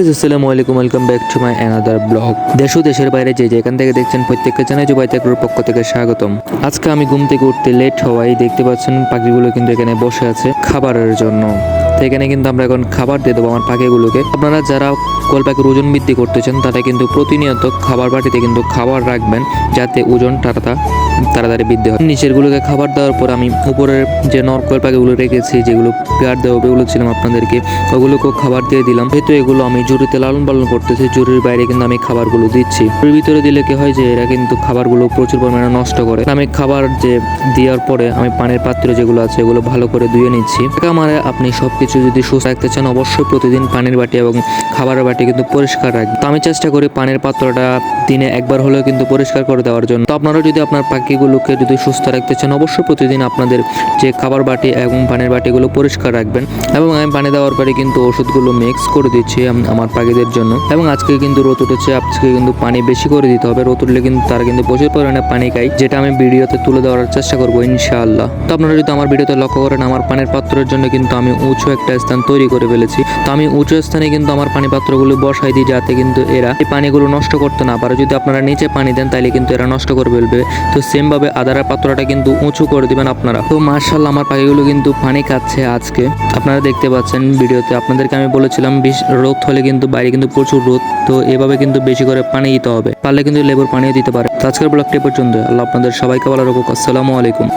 আসসালামু আলাইকুম welcome back to my another blog দেশ ও দেশের বাইরে যে যেখান থেকে দেখছেন প্রত্যেককে জানাই জুবাই তেকুর পক্ষ থেকে স্বাগতম। আজকে আমি ঘুম থেকে উঠতে লেট হওয়ায় দেখতে পাচ্ছেন পাখিগুলো কিন্তু এখানে বসে আছে খাবারের জন্য। তো এখানে কিন্তু আমরা এখন খাবার দিয়ে দেবো আমার পাখিগুলোকে। আপনারা যারা কোল পাখির ওজন বৃদ্ধি করতেছেন, তারা কিন্তু প্রতিনিয়ত খাবার বাটিতে কিন্তু খাবার রাখবেন, যাতে ওজন টাটা তাড়াতাড়ি বৃদ্ধি হয়। নিচেরগুলোকে খাবার দেওয়ার পর আমি উপরের যে নরকল পাখিগুলো রেখেছি, যেগুলো পেয়ার দেওয়া ওগুলো ছিলাম আপনাদেরকে, ওগুলোকেও খাবার দিয়ে দিলাম। যেহেতু এগুলো আমি জুড়িতে লালন পালন করতেছি, জুড়ির বাইরে কিন্তু আমি খাবারগুলো দিচ্ছি। জুড়ির ভিতরে দিলে কি হয় যে, এরা কিন্তু খাবারগুলো প্রচুর পরিমাণে নষ্ট করে। আমি খাবার যে দেওয়ার পরে আমি পানির পাত্র যেগুলো আছে, এগুলো ভালো করে ধুয়ে নিচ্ছি। আমার আপনি সবকিছু যদি সুস্থ রাখতে চান, অবশ্যই প্রতিদিন পানির বাটি এবং খাবারের বাটি কিন্তু পরিষ্কার রাখবেন। তো আমি চেষ্টা করি পানির পাত্রটা দিনে একবার হলেও কিন্তু পরিষ্কার করে দেওয়ার জন্য। তো আপনারা যদি আপনার পাখিগুলোকে যদি সুস্থ রাখতে চান অবশ্যই প্রতিদিন আপনাদের যে খাবার বাটি এবং পানির বাটিগুলো পরিষ্কার রাখবেন এবং আমি পানি দেওয়ার পরে কিন্তু ওষুধগুলো মিক্স করে দিচ্ছি, আম- আমার পাখিদের জন্য। এবং আজকে কিন্তু রোদ উঠেছে, আজকে কিন্তু পানি বেশি করে দিতে হবে। রোদ উঠলে কিন্তু তারা কিন্তু প্রচুর পরিমাণে পানি খায়, যেটা আমি ভিডিওতে তুলে দেওয়ার চেষ্টা করব, ইনশাআল্লাহ। তো আপনারা যদি আমার ভিডিওতে লক্ষ্য করেন, আমার পানির পাত্রের জন্য কিন্তু আমি উঁচু একটা স্থান তৈরি করে ফেলেছি। তো আমি উঁচু স্থানে কিন্তু আমার পানি পাত্রগুলো বসাই দিই, যাতে কিন্তু এরা এই পানিগুলো নষ্ট করতে না পারে। যদি আপনারা নিচে পানি দেন তাহলে কিন্তু এরা নষ্ট করে ফেলবে। তো সেম ভাবে আদারের পাত্রটা কিন্তু উঁচু করে দিবেন আপনারা। তো মার্শাল্লাহ আমার পাখিগুলো কিন্তু পানি খাচ্ছে আজকে। আপনারা দেখতে পাচ্ছেন ভিডিওতে, আপনাদেরকে আমি বলেছিলাম বেশ রোদ হলে কিন্তু বাইরে কিন্তু প্রচুর রোদ, তো এভাবে কিন্তু বেশি করে পানি দিতে হবে। পারলে কিন্তু লেবুর পানিও দিতে পারে। আজকের ব্লগটি পর্যন্ত আল্লাহ আপনাদের সবাইকে ভালো রাখুক। আসসালামু আলাইকুম।